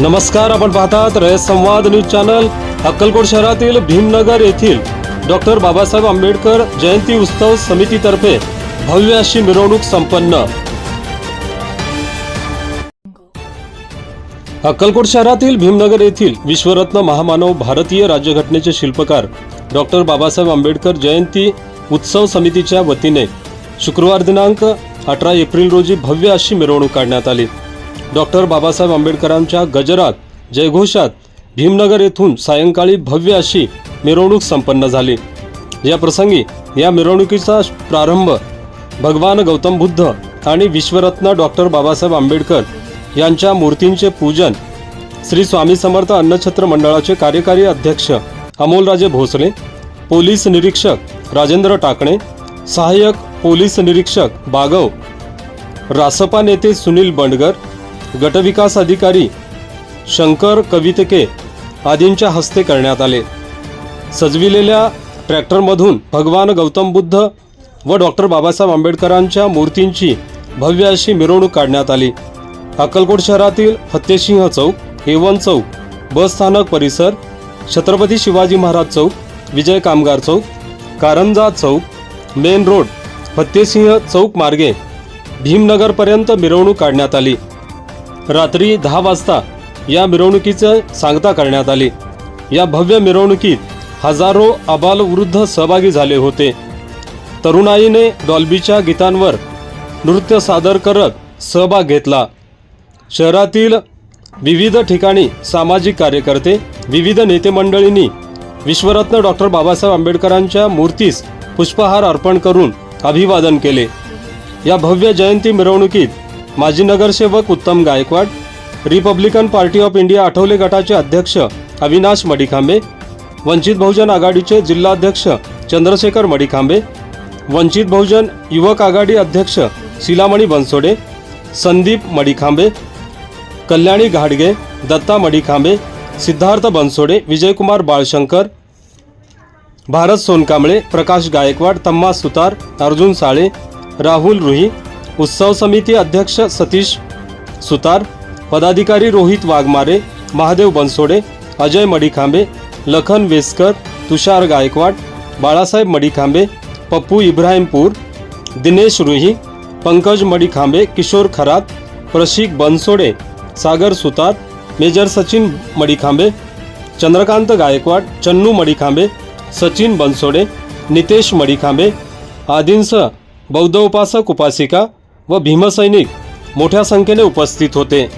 नमस्कार आपण पाहतात रयत संवाद न्यूज चॅनल अक्कलकोट शहरातील भीमनगर येथील डॉक्टर बाबासाहेब आंबेडकर जयंती उत्सव समितीतर्फे भव्य अशी मिरवणूक संपन्न. अक्कलकोट शहरातील भीमनगर येथील विश्वरत्न महामानव भारतीय राज्यघटनेचे शिल्पकार डॉक्टर बाबासाहेब आंबेडकर जयंती उत्सव समितीच्या वतीने शुक्रवार दिनांक अठरा एप्रिल रोजी भव्य अशी मिरवणूक काढण्यात आली. डॉक्टर बाबासाहेब आंबेडकरांच्या गजरात जयघोषात भीमनगर येथून सायंकाळी भव्य अशी मिरवणूक संपन्न झाली. या प्रसंगी या मिरवणुकीचा प्रारंभ भगवान गौतम बुद्ध आणि विश्वरत्न डॉक्टर बाबासाहेब आंबेडकर यांच्या मूर्तींचे पूजन श्री स्वामी समर्थ अन्नछत्र मंडळाचे कार्यकारी अध्यक्ष अमोलराजे भोसले पोलीस निरीक्षक राजेंद्र टाकणे सहाय्यक पोलीस निरीक्षक बागव रासपा नेते सुनील बंडगर गटविकास अधिकारी शंकर कवितके आदींच्या हस्ते करण्यात आले. सजविलेल्या ट्रॅक्टरमधून भगवान गौतम बुद्ध व डॉक्टर बाबासाहेब आंबेडकरांच्या मूर्तींची भव्य अशी मिरवणूक काढण्यात आली. अक्कलकोट शहरातील फत्तेसिंह चौक एवन चौक बस स्थानक परिसर छत्रपती शिवाजी महाराज चौक विजय कामगार चौक कारंजा चौक मेन रोड फत्तेसिंह चौक मार्गे भीमनगरपर्यंत मिरवणूक काढण्यात आली. रात्री दहा वाजता या मिरवणुकीचं सांगता करण्यात आली. या भव्य मिरवणुकीत हजारो अबालवृद्ध सहभागी झाले होते. तरुणाईने डॉल्बीच्या गीतांवर नृत्य सादर करत सहभाग घेतला. शहरातील विविध ठिकाणी सामाजिक कार्यकर्ते विविध नेते मंडळींनी विश्वरत्न डॉक्टर बाबासाहेब आंबेडकरांच्या मूर्तीस पुष्पहार अर्पण करून अभिवादन केले. या भव्य जयंती मिरवणुकीत माजी नगरसेवक Uttam Gaikwad Republican Party of India Athawale गटाचे अध्यक्ष अविनाश मडिखांबे वंचित बहुजन आघाडीचे जिल्हाध्यक्ष चंद्रशेखर मडिखांबे वंचित बहुजन युवक आघाडी अध्यक्ष शिलामणी बनसोडे संदीप मडिखांबे कल्याणी घाडगे दत्ता मडिखांबे सिद्धार्थ बनसोडे विजयकुमार बाळशंकर भारत सोनकांबळे प्रकाश गायकवाड तम्मा सुतार अर्जुन साळे राहुल रुही उत्सव समिती अध्यक्ष सतीश सुतार पदाधिकारी रोहित वाघमारे महादेव बनसोडे अजय मडिखांबे लखन वेसकर तुषार गायकवाड बाळासाहेब मडिखांबे पप्पू इब्राहिमपूर दिनेश रुही पंकज मडिखांबे किशोर खरात प्रशिक बनसोडे सागर सुतार मेजर सचिन मडिखांबे चंद्रकांत गायकवाड चन्नू मडिखांबे सचिन बनसोडे नितेश मडिखांबे आदींसह बौद्ध उपासक उपासिका व भीमसैनिक मोठ्या संख्येने उपस्थित होते.